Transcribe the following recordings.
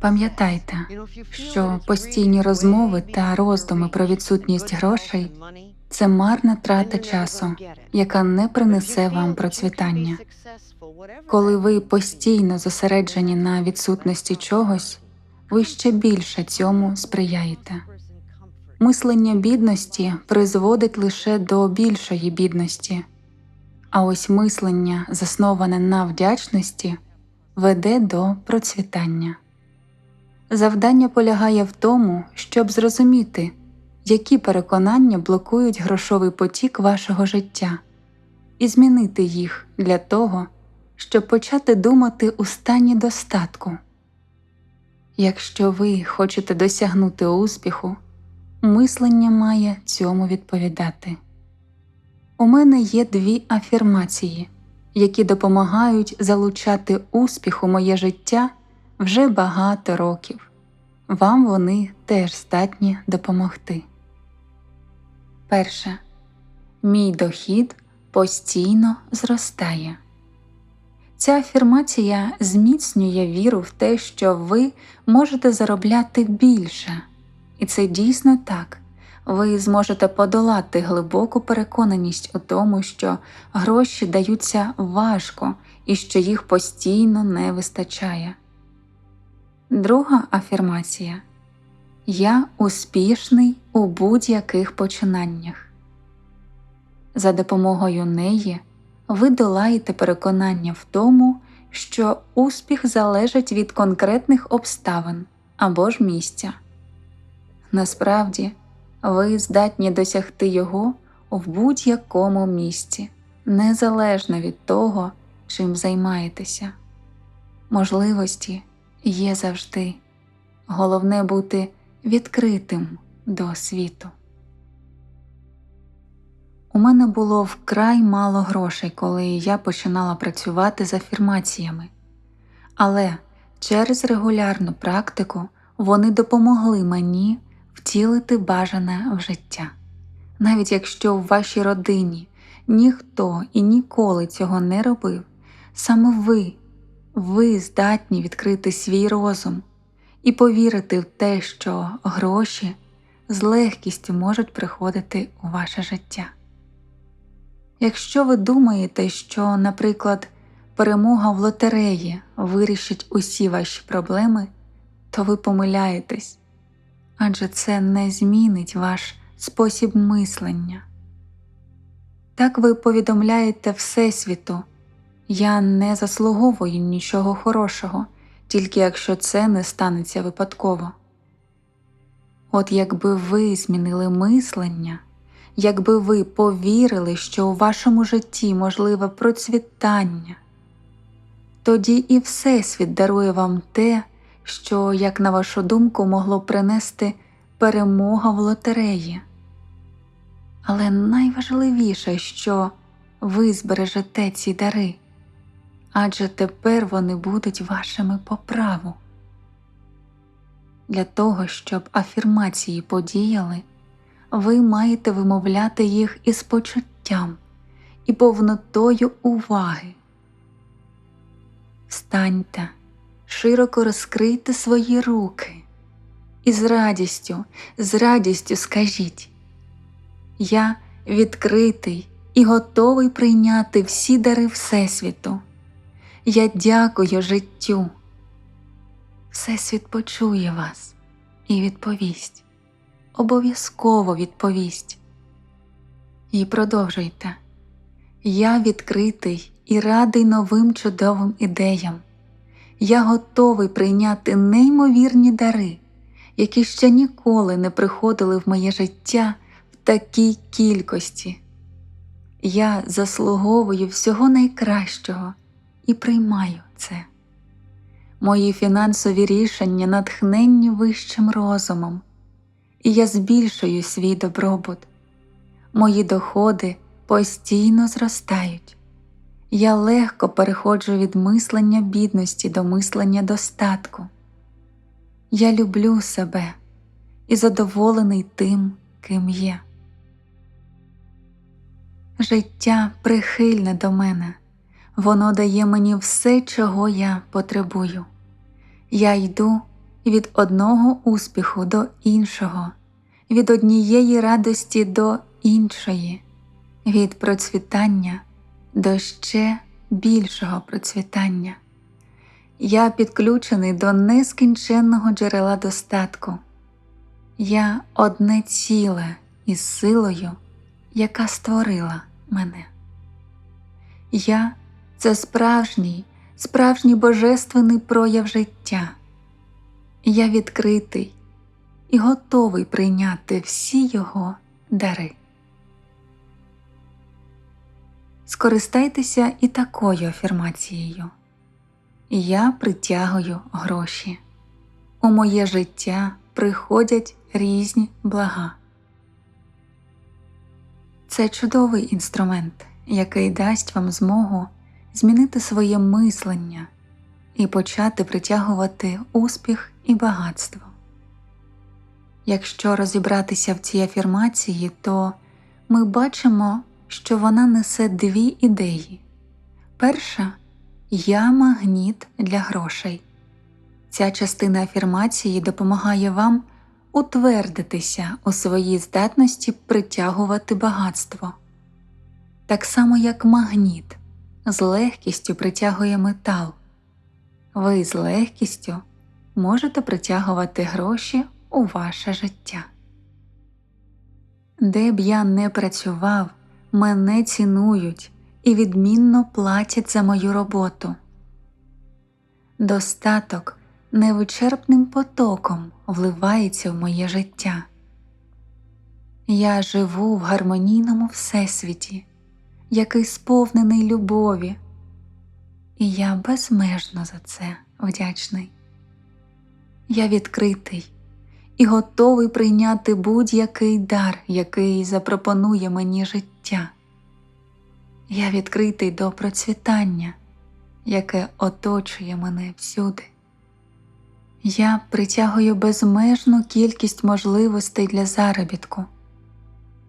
Пам'ятайте, що постійні розмови та роздуми про відсутність грошей це марна трата часу, яка не принесе вам процвітання. Коли ви постійно зосереджені на відсутності чогось, ви ще більше цьому сприяєте. Мислення бідності призводить лише до більшої бідності, а ось мислення, засноване на вдячності, веде до процвітання. Завдання полягає в тому, щоб зрозуміти, які переконання блокують грошовий потік вашого життя, і змінити їх для того, щоб почати думати у стані достатку. Якщо ви хочете досягнути успіху, мислення має цьому відповідати. У мене є дві афірмації, які допомагають залучати успіх у моє життя вже багато років. Вам вони теж здатні допомогти. Перше. Мій дохід постійно зростає. Ця афірмація зміцнює віру в те, що ви можете заробляти більше, і це дійсно так. Ви зможете подолати глибоку переконаність у тому, що гроші даються важко і що їх постійно не вистачає. Друга афірмація Я успішний у будь-яких починаннях. За допомогою неї ви долаєте переконання в тому, що успіх залежить від конкретних обставин або ж місця. Насправді, ви здатні досягти його в будь-якому місці, незалежно від того, чим займаєтеся. Можливості є завжди. Головне бути відкритим до світу. У мене було вкрай мало грошей, коли я починала працювати з афірмаціями, але через регулярну практику вони допомогли мені втілити бажане в життя. Навіть якщо в вашій родині ніхто і ніколи цього не робив, саме ви, ви здатні відкрити свій розум і повірити в те, що гроші з легкістю можуть приходити у ваше життя. Якщо ви думаєте, що, наприклад, перемога в лотереї вирішить усі ваші проблеми, то ви помиляєтесь, адже це не змінить ваш спосіб мислення. Так ви повідомляєте Всесвіту Я не заслуговую нічого хорошого, тільки якщо це не станеться випадково. От якби ви змінили мислення якби ви повірили, що у вашому житті можливе процвітання, тоді і Всесвіт дарує вам те, що, як на вашу думку, могло принести перемога в лотереї. Але найважливіше, що ви збережете ці дари, адже тепер вони будуть вашими по праву. Для того, щоб афірмації подіяли ви маєте вимовляти їх із почуттям і повнотою уваги. Встаньте, широко розкрийте свої руки і з радістю, з радістю скажіть Я відкритий і готовий прийняти всі дари Всесвіту. Я дякую життю. Всесвіт почує вас і відповість обов'язково відповість. І продовжуйте Я відкритий і радий новим чудовим ідеям. Я готовий прийняти неймовірні дари, які ще ніколи не приходили в моє життя в такій кількості. Я заслуговую всього найкращого і приймаю це. Мої фінансові рішення натхненні вищим розумом, і я збільшую свій добробут. Мої доходи постійно зростають. Я легко переходжу від мислення бідності до мислення достатку. Я люблю себе і задоволений тим, ким є. Життя прихильне до мене, воно дає мені все, чого я потребую. Я йду від одного успіху до іншого, від однієї радості до іншої, від процвітання до ще більшого процвітання. Я підключений до нескінченного джерела достатку. Я одне ціле із силою, яка створила мене. Я це справжній, справжній божественний прояв життя. Я відкритий і готовий прийняти всі його дари. Скористайтеся і такою афірмацією. Я притягую гроші. У моє життя приходять різні блага. Це чудовий інструмент, який дасть вам змогу змінити своє мислення і почати притягувати успіх і багатство. Якщо розібратися в цій афірмації, то ми бачимо, що вона несе дві ідеї. Перша я магніт для грошей. Ця частина афірмації допомагає вам утвердитися у своїй здатності притягувати багатство, так само як магніт з легкістю притягує метал. Ви з легкістю можете притягувати гроші у ваше життя. Де б я не працював, мене цінують і відмінно платять за мою роботу. Достаток невичерпним потоком вливається в моє життя. Я живу в гармонійному всесвіті, який сповнений любові, і я безмежно за це вдячний. Я відкритий і готовий прийняти будь-який дар, який запропонує мені життя. Я відкритий до процвітання, яке оточує мене всюди. Я притягую безмежну кількість можливостей для заробітку.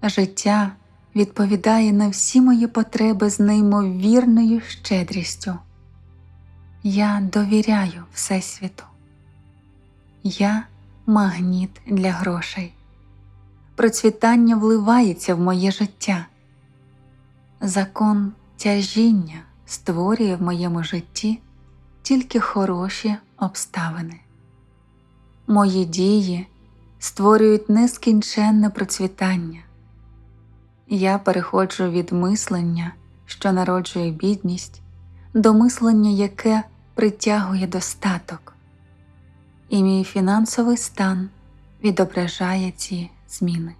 Життя відповідає на всі мої потреби з неймовірною щедрістю. Я довіряю Всесвіту. Я магніт для грошей. Процвітання вливається в моє життя. Закон тяжіння створює в моєму житті тільки хороші обставини. Мої дії створюють нескінченне процвітання. Я переходжу від мислення, що народжує бідність, до мислення, яке притягує достаток, і мій фінансовий стан відображає ці зміни.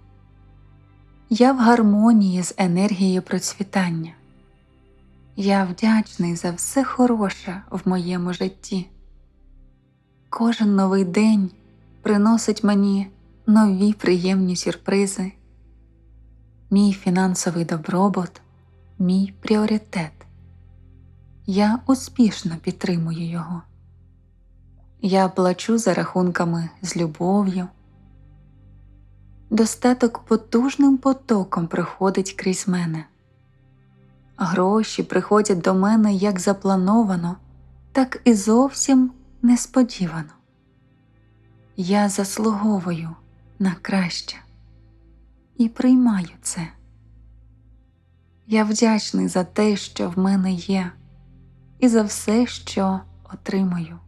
Я в гармонії з енергією процвітання. Я вдячний за все хороше в моєму житті. Кожен новий день приносить мені нові приємні сюрпризи. Мій фінансовий добробут, мій пріоритет. Я успішно підтримую його. Я плачу за рахунками з любов'ю. Достаток потужним потоком приходить крізь мене. Гроші приходять до мене як заплановано, так і зовсім несподівано. Я заслуговую на краще і приймаю це. Я вдячний за те, що в мене є, і за все, що отримую.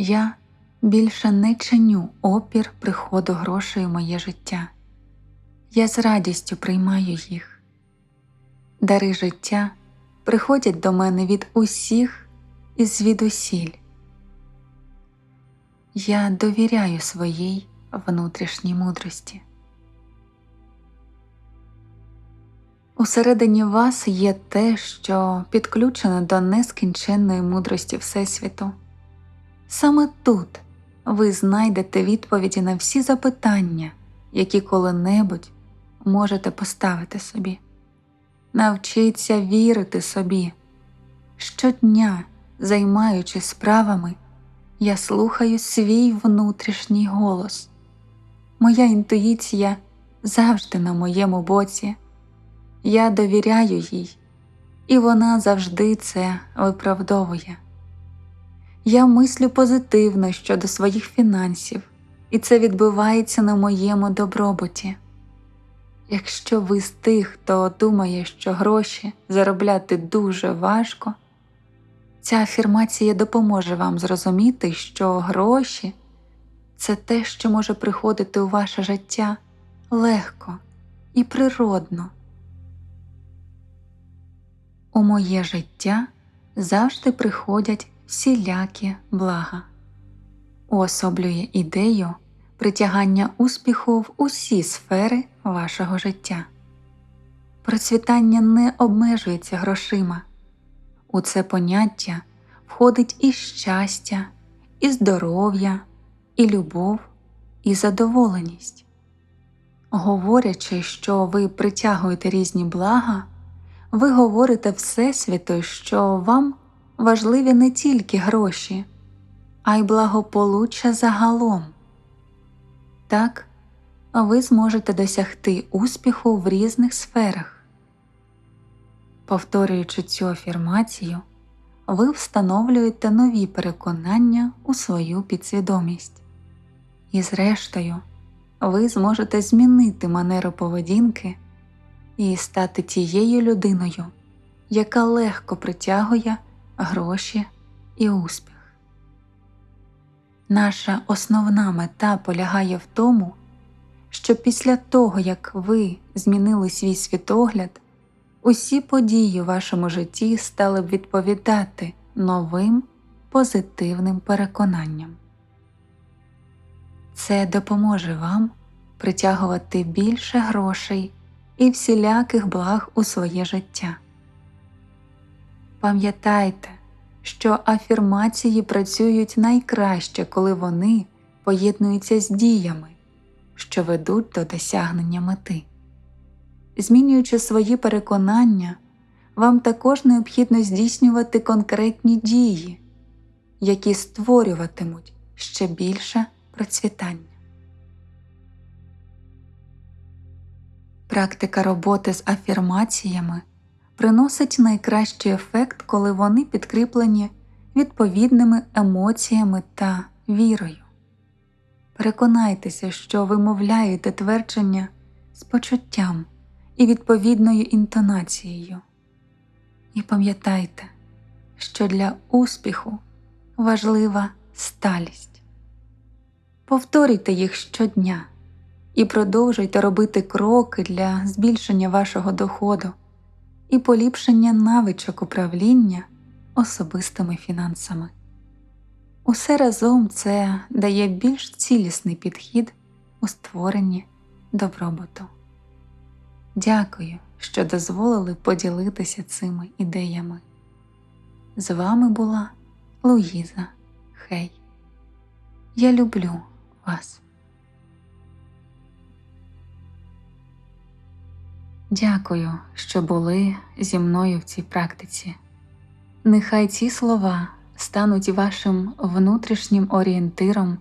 Я більше не чиню опір приходу грошей у моє життя. Я з радістю приймаю їх. Дари життя приходять до мене від усіх і звідусіль. Я довіряю своїй внутрішній мудрості. Усередині вас є те, що підключено до нескінченної мудрості Всесвіту. Саме тут ви знайдете відповіді на всі запитання, які коли-небудь можете поставити собі. Навчіться вірити собі. Щодня, займаючись справами, я слухаю свій внутрішній голос. Моя інтуїція завжди на моєму боці. Я довіряю їй, і вона завжди це виправдовує. Я мислю позитивно щодо своїх фінансів, і це відбувається на моєму добробуті. Якщо ви з тих, хто думає, що гроші заробляти дуже важко, ця афірмація допоможе вам зрозуміти, що гроші це те, що може приходити у ваше життя легко і природно. У моє життя завжди приходять всілякі блага, уособлює ідею притягання успіху в усі сфери вашого життя. Процвітання не обмежується грошима. У це поняття входить і щастя, і здоров'я, і любов, і задоволеність. Говорячи, що ви притягуєте різні блага, ви говорите Всесвіту, що вам важливі не тільки гроші, а й благополуччя загалом. Так, ви зможете досягти успіху в різних сферах. Повторюючи цю афірмацію, ви встановлюєте нові переконання у свою підсвідомість. І, зрештою, ви зможете змінити манеру поведінки і стати тією людиною, яка легко притягує гроші і успіх. Наша основна мета полягає в тому, що після того, як ви змінили свій світогляд, усі події у вашому житті стали б відповідати новим позитивним переконанням. Це допоможе вам притягувати більше грошей і всіляких благ у своє життя. Пам'ятайте, що афірмації працюють найкраще, коли вони поєднуються з діями, що ведуть до досягнення мети. Змінюючи свої переконання, вам також необхідно здійснювати конкретні дії, які створюватимуть ще більше процвітання. Практика роботи з афірмаціями приносить найкращий ефект, коли вони підкріплені відповідними емоціями та вірою. Переконайтеся, що вимовляєте твердження з почуттям і відповідною інтонацією. І пам'ятайте, що для успіху важлива сталість. Повторюйте їх щодня і продовжуйте робити кроки для збільшення вашого доходу і поліпшення навичок управління особистими фінансами. Усе разом це дає більш цілісний підхід у створенні добробуту. Дякую, що дозволили поділитися цими ідеями. З вами була Луїза Хей. Я люблю вас. Дякую, що були зі мною в цій практиці. Нехай ці слова стануть вашим внутрішнім орієнтиром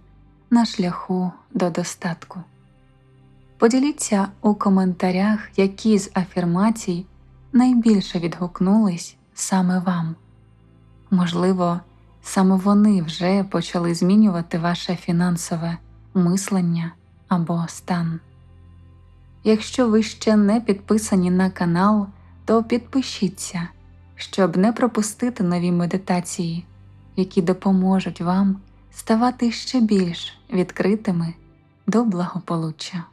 на шляху до достатку. Поділіться у коментарях, які з афірмацій найбільше відгукнулись саме вам. Можливо, саме вони вже почали змінювати ваше фінансове мислення або стан. Якщо ви ще не підписані на канал, то підпишіться, щоб не пропустити нові медитації, які допоможуть вам ставати ще більш відкритими до благополуччя.